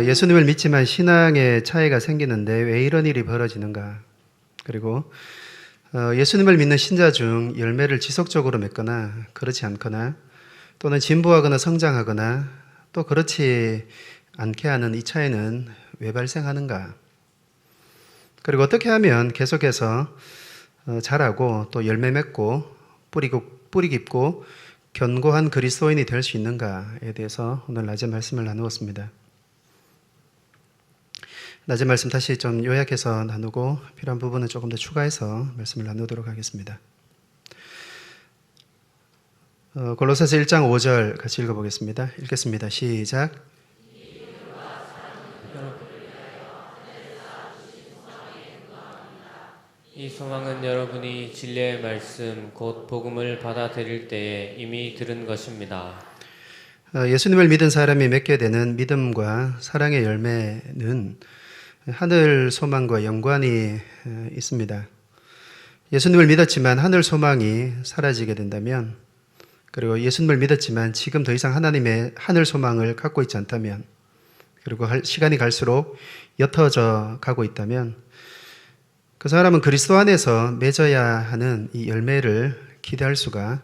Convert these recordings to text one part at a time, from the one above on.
어, 예수님을 믿지만 신앙의 차이가 생기는데 왜 이런 일이 벌어지는가? 그리고 어, 예수님을 믿는 신자 중 열매를 지속적으로 맺거나 그렇지 않거나 또는 진보하거나 성장하거나 또 그렇지 않게 하는 이 차이는 왜 발생하는가? 그리고 어떻게 하면 계속해서 어, 자라고 또 열매 맺고 뿌리고 뿌리 깊고 견고한 그리스도인이 될 수 있는가에 대해서 오늘 낮에 말씀을 나누었습니다. 낮에 말씀 다시 좀 요약해서 나누고 필요한 부분은 조금 더 추가해서 말씀을 나누도록 하겠습니다. 어, 골로새서 1장 5절 같이 읽어보겠습니다. 읽겠습니다. 시작. 이 소망은 여러분이 진리의 말씀 곧 복음을 받아들일 때에 이미 들은 것입니다. 어, 예수님을 믿은 사람이 맺게 되는 믿음과 사랑의 열매는 하늘 소망과 연관이 어, 있습니다. 예수님을 믿었지만 하늘 소망이 사라지게 된다면, 그리고 예수님을 믿었지만 지금 더 이상 하나님의 하늘 소망을 갖고 있지 않다면, 그리고 할- 시간이 갈수록 옅어져 가고 있다면, 그 사람은 그리스도 안에서 맺어야 하는 이 열매를 기대할 수가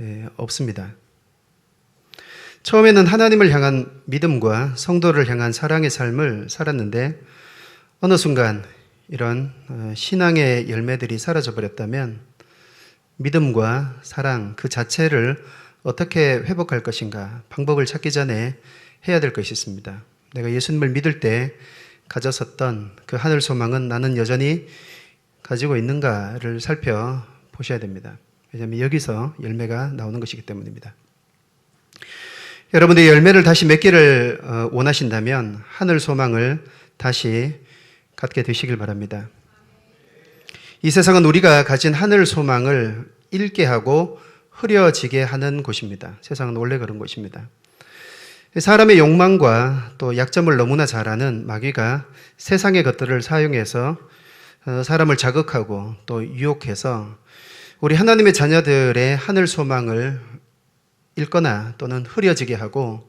에, 없습니다. 처음에는 하나님을 향한 믿음과 성도를 향한 사랑의 삶을 살았는데 어느 순간 이런 어, 신앙의 열매들이 사라져 버렸다면 믿음과 사랑 그 자체를 어떻게 회복할 것인가 방법을 찾기 전에 해야 될 것이 있습니다. 내가 예수님을 믿을 때 가졌었던 그 하늘 소망은 나는 여전히 가지고 있는가를 살펴 보셔야 됩니다. 왜냐하면 여기서 열매가 나오는 것이기 때문입니다. 여러분들이 열매를 다시 맺기를 어, 원하신다면 하늘 소망을 다시 갖게 되시길 바랍니다. 이 세상은 우리가 가진 하늘 소망을 잃게 하고 흐려지게 하는 곳입니다. 세상은 원래 그런 곳입니다. 사람의 욕망과 또 약점을 너무나 잘 아는 마귀가 세상의 것들을 사용해서 어, 사람을 자극하고 또 유혹해서 우리 하나님의 자녀들의 하늘 소망을 잃거나 또는 흐려지게 하고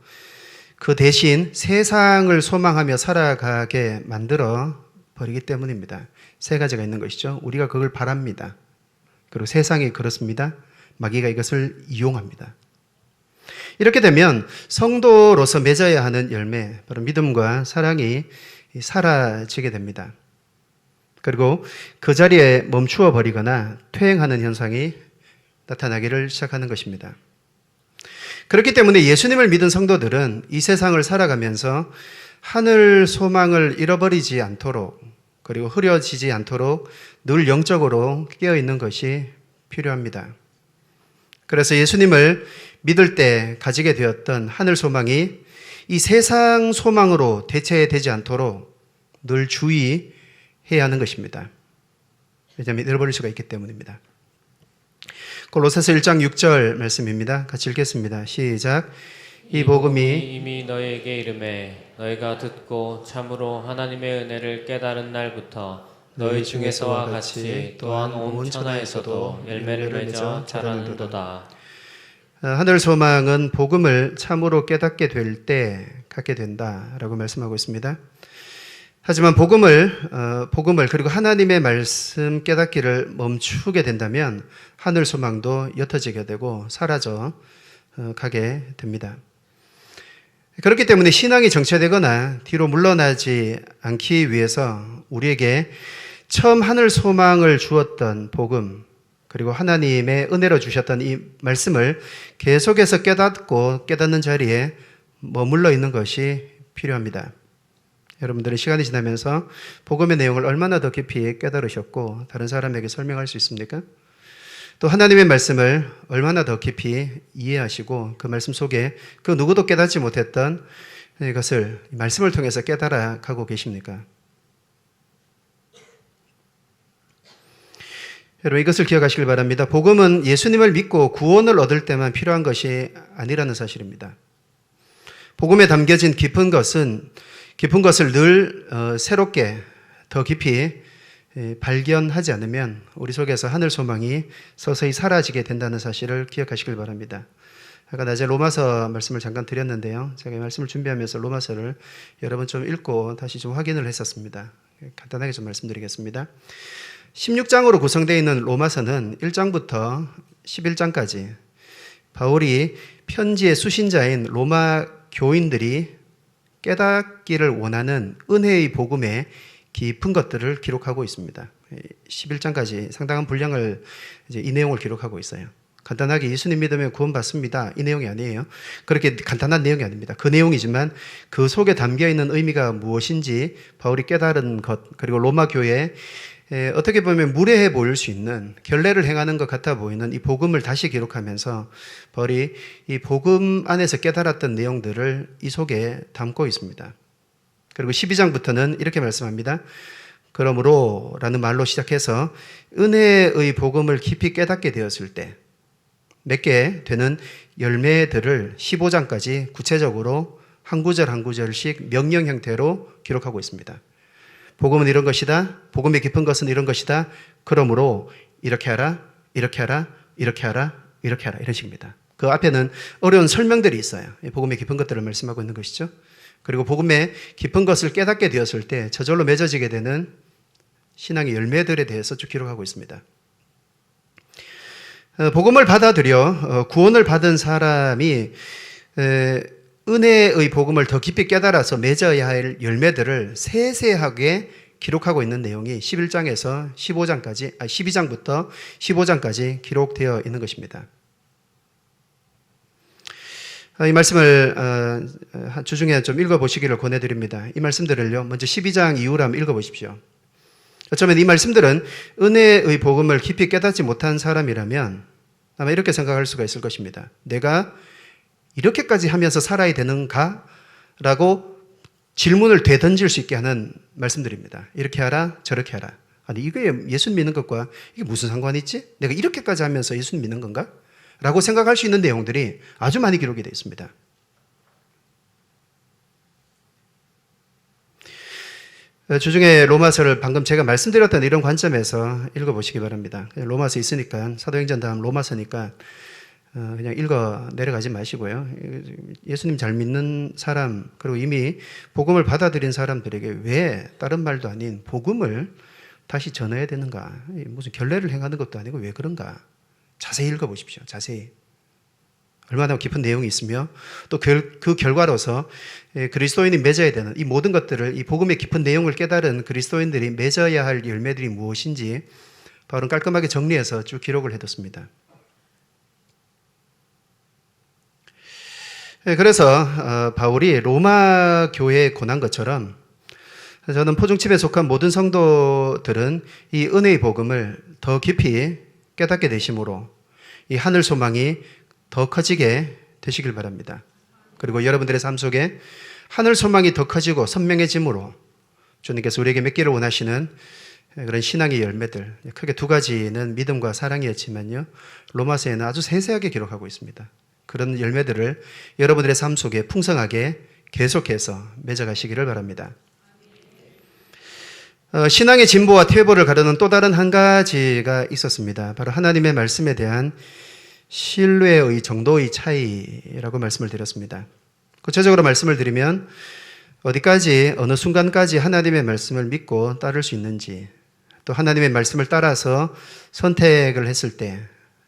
그 대신 세상을 소망하며 살아가게 만들어 버리기 때문입니다. 세 가지가 있는 것이죠. 우리가 그걸 바랍니다. 그리고 세상이 그렇습니다. 마귀가 이것을 이용합니다. 이렇게 되면 성도로서 맺어야 하는 열매, 바로 믿음과 사랑이 사라지게 됩니다. 그리고 그 자리에 멈추어 버리거나 퇴행하는 현상이 나타나기를 시작하는 것입니다. 그렇기 때문에 예수님을 믿은 성도들은 이 세상을 살아가면서 하늘 소망을 잃어버리지 않도록 그리고 흐려지지 않도록 늘 영적으로 깨어 있는 것이 필요합니다. 그래서 예수님을 믿을 때 가지게 되었던 하늘 소망이 이 세상 소망으로 대체되지 않도록 늘 주의해야 하는 것입니다. 왜냐하면 잃어버릴 수가 있기 때문입니다. 골로새서 1장 6절 말씀입니다. 같이 읽겠습니다. 시작. 이 복음이 이미 너희에게 이름에 너희가 듣고 참으로 하나님의 은혜를 깨달은 날부터 너희 중에서와 같이 또한 온 천하에서도 열매를 맺어 자라는도다. 어, 하늘 소망은 복음을 참으로 깨닫게 될 때 갖게 된다라고 말씀하고 있습니다. 하지만 복음을 어, 복음을 그리고 하나님의 말씀 깨닫기를 멈추게 된다면 하늘 소망도 옅어지게 되고 사라져 어, 가게 됩니다. 그렇기 때문에 신앙이 정체되거나 뒤로 물러나지 않기 위해서 우리에게 처음 하늘 소망을 주었던 복음 그리고 하나님의 은혜로 주셨던 이 말씀을 계속해서 깨닫고 깨닫는 자리에 머물러 있는 것이 필요합니다. 여러분들은 시간이 지나면서 복음의 내용을 얼마나 더 깊이 깨달으셨고 다른 사람에게 설명할 수 있습니까? 또 하나님의 말씀을 얼마나 더 깊이 이해하시고 그 말씀 속에 그 누구도 깨닫지 못했던 이것을 말씀을 통해서 깨달아 가고 계십니까? 여러분 이것을 기억하시길 바랍니다. 복음은 예수님을 믿고 구원을 얻을 때만 필요한 것이 아니라는 사실입니다. 복음에 담겨진 깊은 것은 깊은 것을 늘 어, 새롭게 더 깊이 에, 발견하지 않으면 우리 속에서 하늘 소망이 서서히 사라지게 된다는 사실을 기억하시길 바랍니다. 아까 낮에 로마서 말씀을 잠깐 드렸는데요. 제가 이 말씀을 준비하면서 로마서를 여러 번 좀 읽고 다시 좀 확인을 했었습니다. 간단하게 좀 말씀드리겠습니다. 16장으로 구성되어 있는 로마서는 1장부터 11장까지 바울이 편지의 수신자인 로마 교인들이 깨닫기를 원하는 은혜의 복음의 깊은 것들을 기록하고 있습니다. 11장까지 상당한 분량을 이제 이 내용을 기록하고 있어요. 간단하게 예수님 믿으면 구원받습니다. 이 내용이 아니에요. 그렇게 간단한 내용이 아닙니다. 그 내용이지만 그 속에 담겨 있는 의미가 무엇인지 바울이 깨달은 것, 그리고 로마 교회 에, 어떻게 보면 무례해 보일 수 있는 결례를 행하는 것 같아 보이는 이 복음을 다시 기록하면서 바울이 이 복음 안에서 깨달았던 내용들을 이 속에 담고 있습니다. 그리고 12장부터는 이렇게 말씀합니다. 그러므로 라는 말로 시작해서 은혜의 복음을 깊이 깨닫게 되었을 때 맺게 되는 열매들을 15장까지 구체적으로 한 구절 한 구절씩 명령 형태로 기록하고 있습니다. 복음은 이런 것이다. 복음의 깊은 것은 이런 것이다. 그러므로 이렇게 하라, 이렇게 하라, 이렇게 하라, 이렇게 하라 이런 식입니다. 그 앞에는 어려운 설명들이 있어요. 이 복음의 깊은 것들을 말씀하고 있는 것이죠. 그리고 복음의 깊은 것을 깨닫게 되었을 때 저절로 맺어지게 되는 신앙의 열매들에 대해서 쭉 기록하고 있습니다. 어, 복음을 받아들여 어, 구원을 받은 사람이 에, 은혜의 복음을 더 깊이 깨달아서 맺어야 할 열매들을 세세하게 기록하고 있는 내용이 11장에서 15장까지, 아, 12장부터 15장까지 기록되어 있는 것입니다. 아, 이 말씀을 어, 주중에 좀 읽어보시기를 권해드립니다. 이 말씀들을요, 먼저 12장 이후로 한번 읽어보십시오. 어쩌면 이 말씀들은 은혜의 복음을 깊이 깨닫지 못한 사람이라면 아마 이렇게 생각할 수가 있을 것입니다. 내가 이렇게까지 하면서 살아야 되는가? 라고 질문을 되던질 수 있게 하는 말씀들입니다. 이렇게 하라, 저렇게 하라. 아니, 이게 예수 믿는 것과 이게 무슨 상관이 있지? 내가 이렇게까지 하면서 예수 믿는 건가? 라고 생각할 수 있는 내용들이 아주 많이 기록이 되어 있습니다. 어, 주중에 로마서를 방금 제가 말씀드렸던 이런 관점에서 읽어보시기 바랍니다. 로마서 있으니까 사도행전 다음 로마서니까 어, 그냥 읽어 내려가지 마시고요. 예수님 잘 믿는 사람 그리고 이미 복음을 받아들인 사람들에게 왜 다른 말도 아닌 복음을 다시 전해야 되는가? 무슨 결례를 행하는 것도 아니고 왜 그런가? 자세히 읽어 보십시오. 자세히. 얼마나 깊은 내용이 있으며 또 그 결과로서 예, 그리스도인이 맺어야 되는 이 모든 것들을 이 복음의 깊은 내용을 깨달은 그리스도인들이 맺어야 할 열매들이 무엇인지 바울은 깔끔하게 정리해서 쭉 기록을 해뒀습니다. 그래서 어, 바울이 로마 교회에 권한 것처럼 저는 포중집에 속한 모든 성도들은 이 은혜의 복음을 더 깊이 깨닫게 되심으로 이 하늘 소망이 더 커지게 되시길 바랍니다. 그리고 여러분들의 삶 속에 하늘 소망이 더 커지고 선명해짐으로 주님께서 우리에게 맺기를 원하시는 그런 신앙의 열매들 크게 두 가지는 믿음과 사랑이었지만요 로마서에는 아주 세세하게 기록하고 있습니다. 그런 열매들을 여러분들의 삶 속에 풍성하게 계속해서 맺어가시기를 바랍니다. 어, 신앙의 진보와 퇴보를 가르는 또 다른 한 가지가 있었습니다. 바로 하나님의 말씀에 대한 신뢰의 정도의 차이라고 말씀을 드렸습니다. 구체적으로 말씀을 드리면 어디까지 어느 순간까지 하나님의 말씀을 믿고 따를 수 있는지 또 하나님의 말씀을 따라서 선택을 했을 때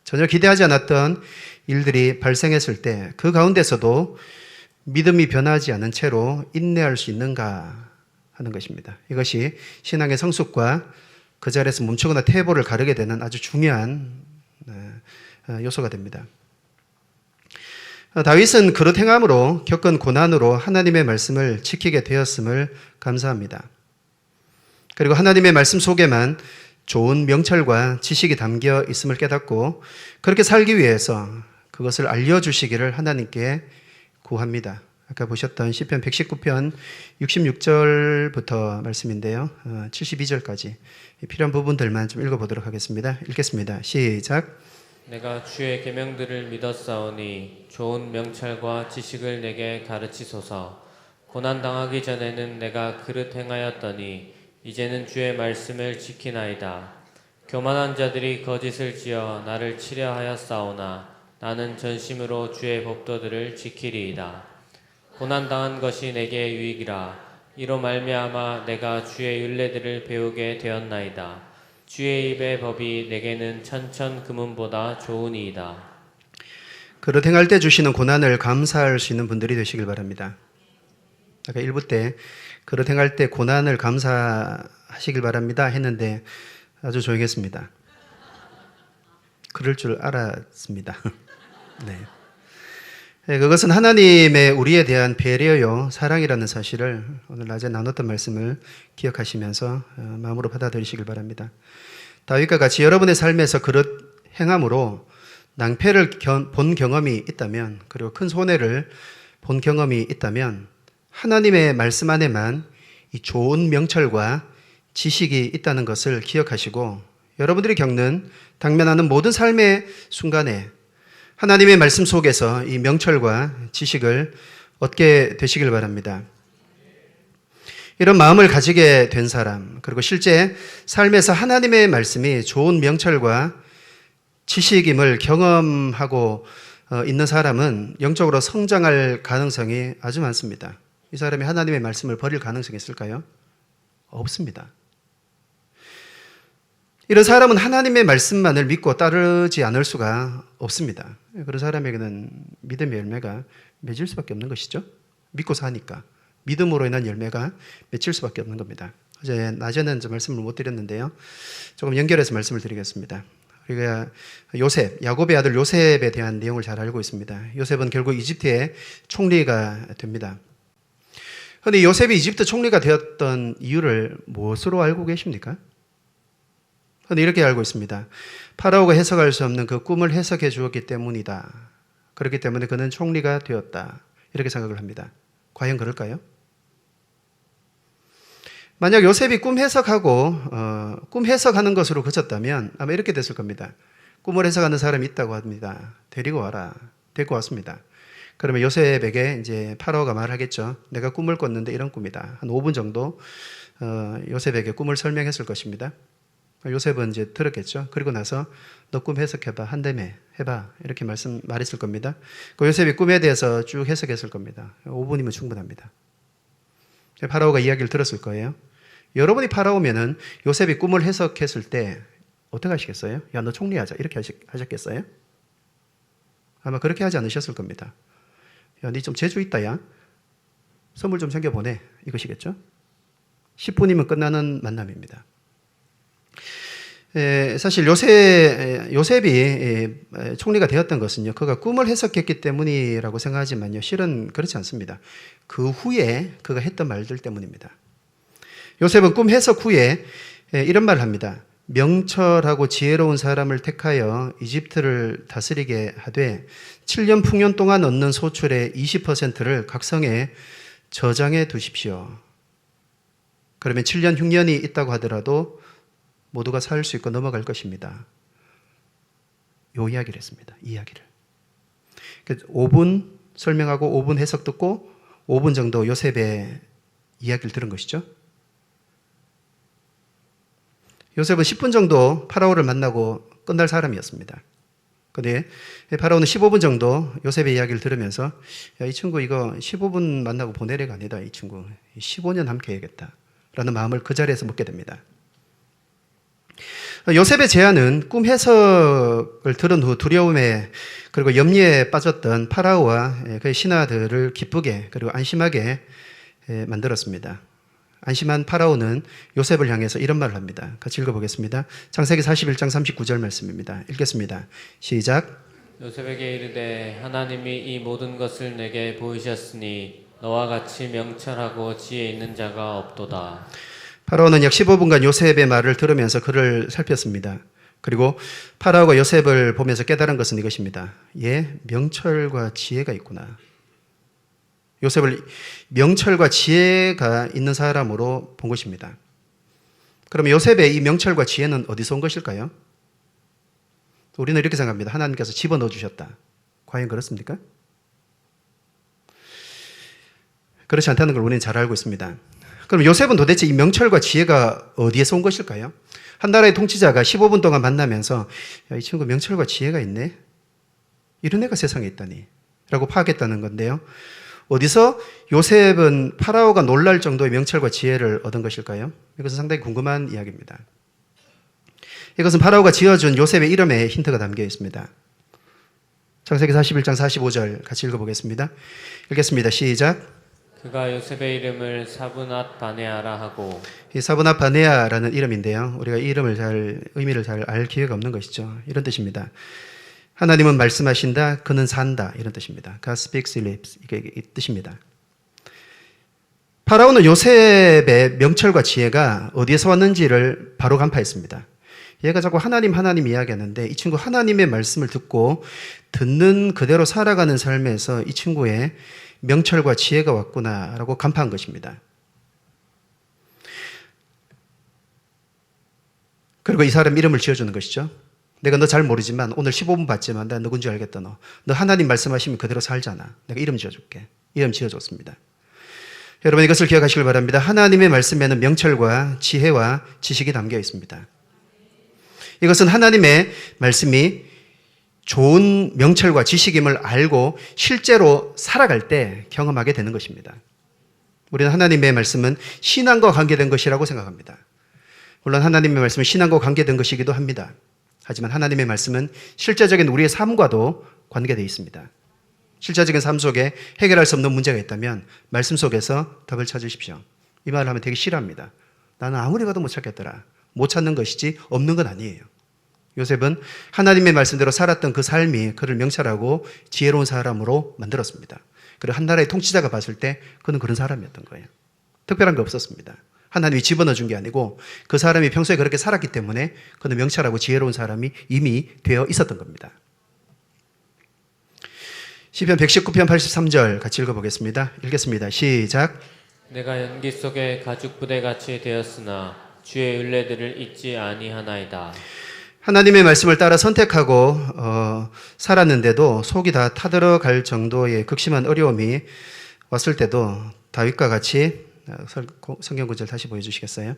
전혀 기대하지 않았던 일들이 발생했을 때 그 가운데서도 믿음이 변하지 않은 채로 인내할 수 있는가 하는 것입니다. 이것이 신앙의 성숙과 그 자리에서 멈추거나 퇴보를 가르게 되는 아주 중요한 네, 어, 요소가 됩니다. 어, 다윗은 그릇 행함으로 겪은 고난으로 하나님의 말씀을 지키게 되었음을 감사합니다. 그리고 하나님의 말씀 속에만 좋은 명철과 지식이 담겨 있음을 깨닫고 그렇게 살기 위해서 그것을 알려주시기를 하나님께 구합니다. 아까 보셨던 시편 119편 66절부터 말씀인데요. 72절까지 어, 필요한 부분들만 좀 읽어보도록 하겠습니다. 읽겠습니다. 시작. 내가 주의 계명들을 믿었사오니 좋은 명찰과 지식을 내게 가르치소서. 고난 당하기 전에는 내가 그릇 행하였더니 이제는 주의 말씀을 지키나이다. 교만한 자들이 거짓을 지어 나를 치려 하였사오나 나는 전심으로 주의 법도들을 지키리이다. 고난 당한 것이 내게 유익이라. 이로 말미암아 내가 주의 율례들을 배우게 되었나이다. 주의 입의 법이 내게는 천천 금은보다 좋으니이다. 그릇 행할 때 주시는 고난을 감사할 수 있는 분들이 되시길 바랍니다. 아까 1부 때 그릇 행할 때 고난을 감사하시길 바랍니다 했는데 아주 조용했습니다. 그럴 줄 알았습니다. 네. 네, 그것은 하나님의 우리에 대한 배려요, 사랑이라는 사실을 오늘 낮에 나눴던 말씀을 기억하시면서 어, 마음으로 받아들이시길 바랍니다. 다윗과 같이 여러분의 삶에서 그릇 행함으로 낭패를 견- 본 경험이 있다면, 그리고 큰 손해를 본 경험이 있다면, 하나님의 말씀 안에만 이 좋은 명철과 지식이 있다는 것을 기억하시고, 여러분들이 겪는, 당면하는 모든 삶의 순간에 하나님의 말씀 속에서 이 명철과 지식을 얻게 되시길 바랍니다. 이런 마음을 가지게 된 사람, 그리고 실제 삶에서 하나님의 말씀이 좋은 명철과 지식임을 경험하고 어, 있는 사람은 영적으로 성장할 가능성이 아주 많습니다. 이 사람이 하나님의 말씀을 버릴 가능성이 있을까요? 없습니다. 이런 사람은 하나님의 말씀만을 믿고 따르지 않을 수가 없습니다. 그런 사람에게는 믿음의 열매가 맺을 수밖에 없는 것이죠. 믿고 사니까. 믿음으로 인한 열매가 맺힐 수밖에 없는 겁니다. 어제 낮에는 저 말씀을 못 드렸는데요. 조금 연결해서 말씀을 드리겠습니다. 우리가 요셉, 야곱의 아들 요셉에 대한 내용을 잘 알고 있습니다. 요셉은 결국 이집트의 총리가 됩니다. 그런데 요셉이 이집트 총리가 되었던 이유를 무엇으로 알고 계십니까? 그런데 이렇게 알고 있습니다. 파라오가 해석할 수 없는 그 꿈을 해석해 주었기 때문이다. 그렇기 때문에 그는 총리가 되었다. 이렇게 생각을 합니다. 과연 그럴까요? 만약 요셉이 꿈 해석하고 어, 꿈 해석하는 것으로 그쳤다면 아마 이렇게 됐을 겁니다. 꿈을 해석하는 사람이 있다고 합니다. 데리고 와라. 데리고 왔습니다. 그러면 요셉에게 이제 파라오가 말하겠죠. 내가 꿈을 꿨는데 이런 꿈이다. 한 5분 정도 어, 요셉에게 꿈을 설명했을 것입니다. 요셉은 이제 들었겠죠. 그리고 나서 너 꿈 해석해봐. 한다며 해봐. 이렇게 말씀 말했을 겁니다. 그 요셉이 꿈에 대해서 쭉 해석했을 겁니다. 5분이면 충분합니다. 파라오가 이야기를 들었을 거예요. 여러분이 파라오면은 요셉이 꿈을 해석했을 때 어떻게 하시겠어요? 야, 너 총리하자. 이렇게 하셨겠어요? 아마 그렇게 하지 않으셨을 겁니다. 야, 니 좀 재주 있다, 야. 선물 좀 챙겨 보내. 이것이겠죠? 10분이면 끝나는 만남입니다. 에, 사실 요셉, 요셉이 에, 총리가 되었던 것은요, 그가 꿈을 해석했기 때문이라고 생각하지만요, 실은 그렇지 않습니다. 그 후에 그가 했던 말들 때문입니다. 요셉은 꿈 해석 후에 에, 이런 말을 합니다. 명철하고 지혜로운 사람을 택하여 이집트를 다스리게 하되 7년 풍년 동안 얻는 소출의 20%를 각성에 저장해 두십시오. 그러면 7년 흉년이 있다고 하더라도 모두가 살 수 있고 넘어갈 것입니다. 요 이야기를 했습니다. 이 이야기를. 5분 설명하고 5분 해석 듣고 5분 정도 요셉의 이야기를 들은 것이죠. 요셉은 10분 정도 파라오를 만나고 끝날 사람이었습니다. 근데 파라오는 15분 정도 요셉의 이야기를 들으면서 야, 이 친구 이거 15분 만나고 보내래가 아니다. 이 친구 15년 함께 해야겠다. 라는 마음을 그 자리에서 먹게 됩니다. 요셉의 제안은 꿈 해석을 들은 후 두려움에 그리고 염려에 빠졌던 파라오와 그의 신하들을 기쁘게 그리고 안심하게 만들었습니다. 안심한 파라오는 요셉을 향해서 이런 말을 합니다. 같이 읽어보겠습니다. 창세기 41장 39절 말씀입니다. 읽겠습니다. 시작. 요셉에게 이르되 하나님이 이 모든 것을 내게 보이셨으니 너와 같이 명철하고 지혜 있는 자가 없도다. 파라오는 약 15분간 요셉의 말을 들으면서 그를 살폈습니다. 그리고 파라오가 요셉을 보면서 깨달은 것은 이것입니다. 예, 명철과 지혜가 있구나. 요셉을 명철과 지혜가 있는 사람으로 본 것입니다. 그럼 요셉의 이 명철과 지혜는 어디서 온 것일까요? 우리는 이렇게 생각합니다. 하나님께서 집어넣어 주셨다. 과연 그렇습니까? 그렇지 않다는 걸 우리는 잘 알고 있습니다. 그럼 요셉은 도대체 이 명철과 지혜가 어디에서 온 것일까요? 한 나라의 통치자가 15분 동안 만나면서 야, 이 친구 명철과 지혜가 있네. 이런 애가 세상에 있다니. 라고 파악했다는 건데요. 어디서 요셉은 파라오가 놀랄 정도의 명철과 지혜를 얻은 것일까요? 이것은 상당히 궁금한 이야기입니다. 이것은 파라오가 지어준 요셉의 이름에 힌트가 담겨 있습니다. 창세기 41장 45절 같이 읽어보겠습니다. 읽겠습니다. 시작. 그가 요셉의 이름을 사브낫 바네아라 하고 이 사브나 바네아라는 이름인데요. 우리가 이 이름을 잘 의미를 잘 알 기회가 없는 것이죠. 이런 뜻입니다. 하나님은 말씀하신다. 그는 산다. 이런 뜻입니다. God speaks lips. 이게 이 뜻입니다. 파라오는 요셉의 명철과 지혜가 어디에서 왔는지를 바로 간파했습니다. 얘가 자꾸 하나님 하나님 이야기하는데 이 친구 하나님의 말씀을 듣고 듣는 그대로 살아가는 삶에서 이 친구의 명철과 지혜가 왔구나라고 간파한 것입니다. 그리고 이 사람 이름을 지어주는 것이죠. 내가 너 잘 모르지만 오늘 15분 봤지만 나 누군지 알겠다 너. 너 하나님 말씀하시면 그대로 살잖아. 내가 이름 지어줄게. 이름 지어줬습니다. 여러분 이것을 기억하시길 바랍니다. 하나님의 말씀에는 명철과 지혜와 지식이 담겨 있습니다. 이것은 하나님의 말씀이 좋은 명철과 지식임을 알고 실제로 살아갈 때 경험하게 되는 것입니다. 우리는 하나님의 말씀은 신앙과 관계된 것이라고 생각합니다. 물론 하나님의 말씀은 신앙과 관계된 것이기도 합니다. 하지만 하나님의 말씀은 실제적인 우리의 삶과도 관계되어 있습니다. 실제적인 삶 속에 해결할 수 없는 문제가 있다면 말씀 속에서 답을 찾으십시오. 이 말을 하면 되게 싫어합니다. 나는 아무리 봐도 못 찾겠더라. 못 찾는 것이지 없는 건 아니에요. 요셉은 하나님의 말씀대로 살았던 그 삶이 그를 명철하고 지혜로운 사람으로 만들었습니다. 그리고 한 나라의 통치자가 봤을 때 그는 그런 사람이었던 거예요. 특별한 게 없었습니다. 하나님이 집어넣어 준 게 아니고 그 사람이 평소에 그렇게 살았기 때문에 그는 명철하고 지혜로운 사람이 이미 되어 있었던 겁니다. 시편 119편 83절 같이 읽어보겠습니다. 읽겠습니다. 시작. 내가 연기 속에 가죽 부대 같이 되었으나 주의 윤례들을 잊지 아니하나이다. 하나님의 말씀을 따라 선택하고 어, 살았는데도 속이 다 타들어갈 정도의 극심한 어려움이 왔을 때도 다윗과 같이 어, 성경 구절 다시 보여주시겠어요?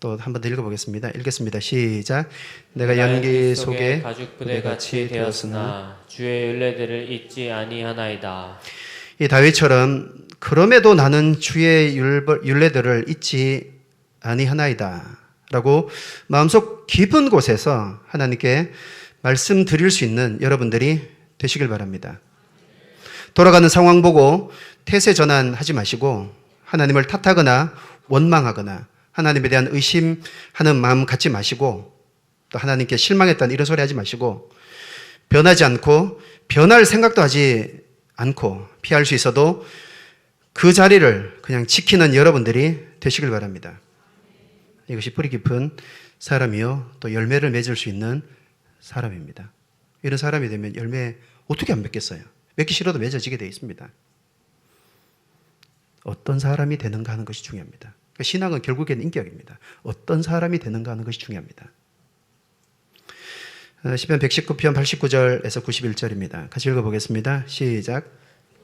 또 한 번 더 읽어보겠습니다. 읽겠습니다. 시작. 내가 연기 속에 가죽 부대 같이 되었으나 주의 윤례들을 잊지 아니하나이다. 이 다윗처럼 그럼에도 나는 주의 율례들을 잊지 아니하나이다. 라고 마음속 깊은 곳에서 하나님께 말씀드릴 수 있는 여러분들이 되시길 바랍니다. 돌아가는 상황 보고 태세 전환하지 마시고 하나님을 탓하거나 원망하거나 하나님에 대한 의심하는 마음 갖지 마시고 또 하나님께 실망했다는 이런 소리 하지 마시고 변하지 않고 변할 생각도 하지 않고 피할 수 있어도 그 자리를 그냥 지키는 여러분들이 되시길 바랍니다. 이것이 뿌리 깊은 사람이요 또 열매를 맺을 수 있는 사람입니다. 이런 사람이 되면 열매 어떻게 안 맺겠어요? 맺기 싫어도 맺어지게 되어 있습니다. 어떤 사람이 되는가 하는 것이 중요합니다. 그러니까 신앙은 결국에는 인격입니다. 어떤 사람이 되는가 하는 것이 중요합니다. 어, 시편 119편 89절에서 91절입니다. 같이 읽어보겠습니다. 시작.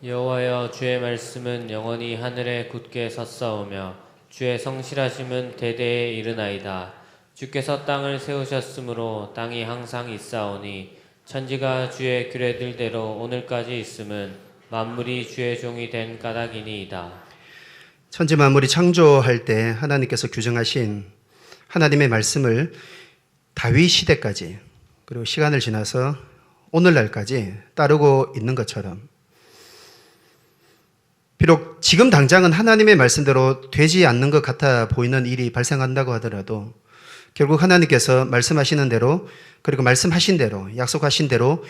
여호와여 주의 말씀은 영원히 하늘에 굳게 섰사오며 주의 성실하심은 대대에 이르나이다. 주께서 땅을 세우셨으므로 땅이 항상 있사오니 천지가 주의 규례들대로 오늘까지 있음은 만물이 주의 종이 된 까닭이니이다. 천지 만물이 창조할 때 하나님께서 규정하신 하나님의 말씀을 다윗 시대까지 그리고 시간을 지나서 오늘날까지 따르고 있는 것처럼 비록 지금 당장은 하나님의 말씀대로 되지 않는 것 같아 보이는 일이 발생한다고 하더라도 결국 하나님께서 말씀하시는 대로 그리고 말씀하신 대로 약속하신 대로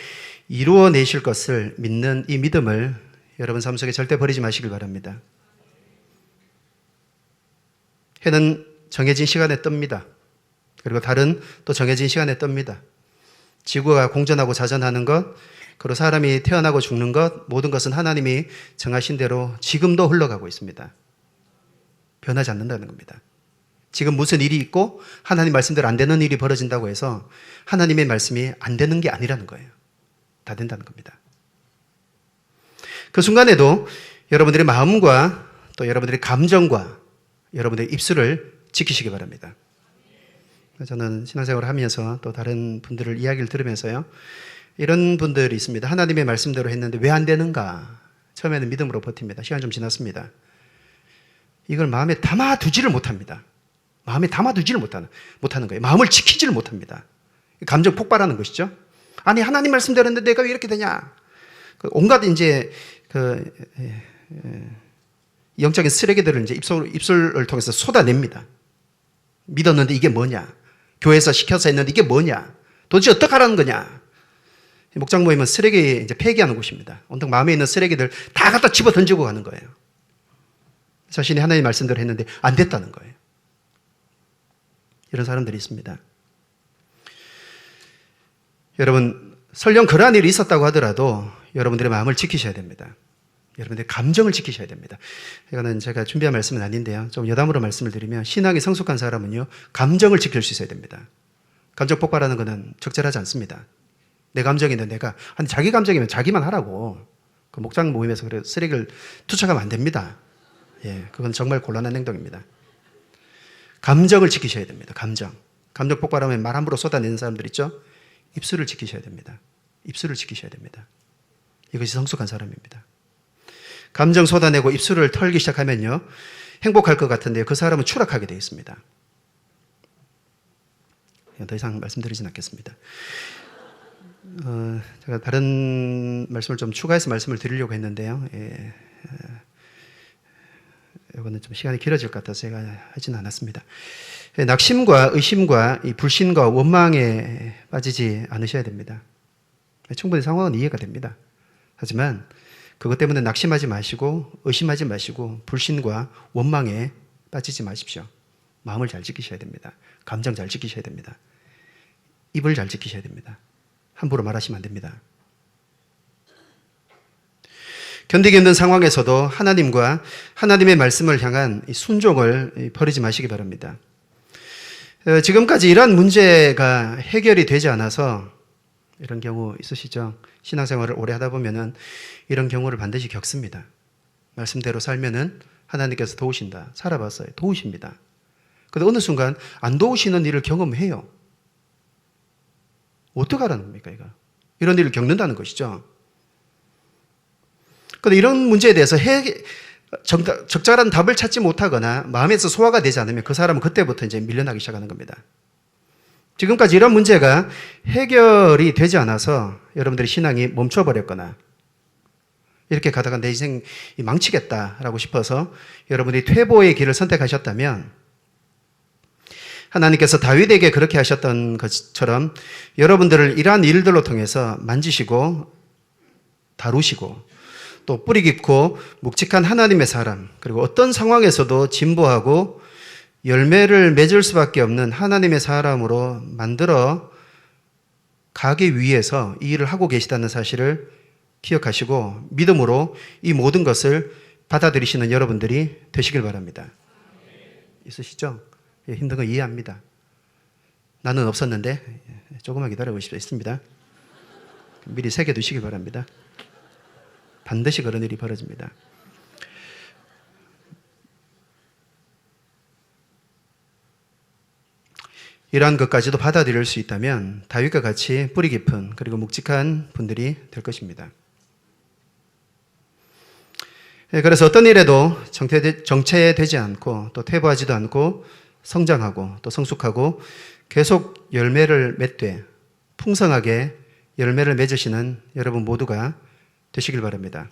이루어 내실 것을 믿는 이 믿음을 여러분 삶 속에 절대 버리지 마시길 바랍니다. 해는 정해진 시간에 뜹니다. 그리고 달은 또 정해진 시간에 뜹니다. 지구가 공전하고 자전하는 것, 그리고 사람이 태어나고 죽는 것, 모든 것은 하나님이 정하신 대로 지금도 흘러가고 있습니다. 변하지 않는다는 겁니다. 지금 무슨 일이 있고 하나님 말씀대로 안 되는 일이 벌어진다고 해서 하나님의 말씀이 안 되는 게 아니라는 거예요. 다 된다는 겁니다. 그 순간에도 여러분들의 마음과 또 여러분들의 감정과 여러분들의 입술을 지키시기 바랍니다. 저는 신앙생활을 하면서 또 다른 분들을 이야기를 들으면서요. 이런 분들이 있습니다. 하나님의 말씀대로 했는데 왜 안 되는가? 처음에는 믿음으로 버팁니다. 시간 좀 지났습니다. 이걸 마음에 담아두지를 못합니다. 마음에 담아두지를 못하는, 못하는 거예요. 마음을 지키지를 못합니다. 감정 폭발하는 것이죠. 아니, 하나님 말씀대로 했는데 내가 왜 이렇게 되냐? 그 온갖 이제 그 영적인 쓰레기들을 이제 입술, 입술을 통해서 쏟아냅니다. 믿었는데 이게 뭐냐? 교회에서 시켜서 했는데 이게 뭐냐? 도대체 어떻게 하라는 거냐? 목장 모임은 쓰레기 이제 폐기하는 곳입니다. 온통 마음에 있는 쓰레기들 다 갖다 집어 던지고 가는 거예요. 자신이 하나님 말씀대로 했는데 안 됐다는 거예요. 이런 사람들이 있습니다. 여러분, 설령 그러한 일이 있었다고 하더라도 여러분들의 마음을 지키셔야 됩니다. 여러분들의 감정을 지키셔야 됩니다. 이거는 제가 준비한 말씀은 아닌데요. 좀 여담으로 말씀을 드리면 신앙이 성숙한 사람은요, 감정을 지킬 수 있어야 됩니다. 감정 폭발하는 것은 적절하지 않습니다. 내 감정인데 내가, 아니, 자기 감정이면 자기만 하라고. 그 목장 모임에서 그래 쓰레기를 투척하면 안 됩니다. 예, 그건 정말 곤란한 행동입니다. 감정을 지키셔야 됩니다. 감정. 감정 폭발하면 말 함부로 쏟아내는 사람들 있죠? 입술을 지키셔야 됩니다. 입술을 지키셔야 됩니다. 이것이 성숙한 사람입니다. 감정 쏟아내고 입술을 털기 시작하면요. 행복할 것 같은데요. 그 사람은 추락하게 되어 있습니다. 더 이상 말씀드리진 않겠습니다. 어, 제가 다른 말씀을 좀 추가해서 말씀을 드리려고 했는데요. 예, 이거는 좀 시간이 길어질 것 같아서 제가 하지는 않았습니다. 예, 낙심과 의심과 이 불신과 원망에 빠지지 않으셔야 됩니다. 충분히 상황은 이해가 됩니다. 하지만 그것 때문에 낙심하지 마시고 의심하지 마시고 불신과 원망에 빠지지 마십시오. 마음을 잘 지키셔야 됩니다. 감정 잘 지키셔야 됩니다. 입을 잘 지키셔야 됩니다. 함부로 말하시면 안 됩니다. 견디기 힘든 상황에서도 하나님과 하나님의 말씀을 향한 이 순종을 버리지 마시기 바랍니다. 어, 지금까지 이러한 문제가 해결이 되지 않아서 이런 경우 있으시죠? 신앙생활을 오래 하다 보면은 이런 경우를 반드시 겪습니다. 말씀대로 살면은 하나님께서 도우신다. 살아봤어요. 도우십니다. 근데 어느 순간 안 도우시는 일을 경험해요. 어떻게 하라는 겁니까, 이거? 이런 일을 겪는다는 것이죠. 근데 이런 문제에 대해서 해, 정답, 적절한 답을 찾지 못하거나 마음에서 소화가 되지 않으면 그 사람은 그때부터 이제 밀려나기 시작하는 겁니다. 지금까지 이런 문제가 해결이 되지 않아서 여러분들의 신앙이 멈춰버렸거나 이렇게 가다가 내 인생 망치겠다라고 싶어서 여러분이 퇴보의 길을 선택하셨다면 하나님께서 다윗에게 그렇게 하셨던 것처럼 여러분들을 이러한 일들로 통해서 만지시고 다루시고 또 뿌리 깊고 묵직한 하나님의 사람 그리고 어떤 상황에서도 진보하고 열매를 맺을 수밖에 없는 하나님의 사람으로 만들어 가기 위해서 이 일을 하고 계시다는 사실을 기억하시고 믿음으로 이 모든 것을 받아들이시는 여러분들이 되시길 바랍니다. 있으시죠? 예, 힘든 거 이해합니다. 나는 없었는데 예, 조금만 기다려 보십시오. 있습니다. 미리 새겨 두시기 바랍니다. 반드시 그런 일이 벌어집니다. 이러한 것까지도 받아들일 수 있다면 다윗과 같이 뿌리 깊은 그리고 묵직한 분들이 될 것입니다. 예, 그래서 어떤 일에도 정체되지 않고 또 퇴보하지도 않고 성장하고 또 성숙하고 계속 열매를 맺되 풍성하게 열매를 맺으시는 여러분 모두가 되시길 바랍니다.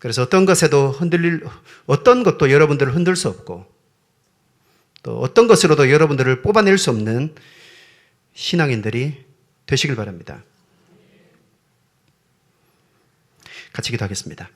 그래서 어떤 것에도 흔들릴, 어떤 것도 여러분들을 흔들 수 없고 또 어떤 것으로도 여러분들을 뽑아낼 수 없는 신앙인들이 되시길 바랍니다. 같이 기도하겠습니다.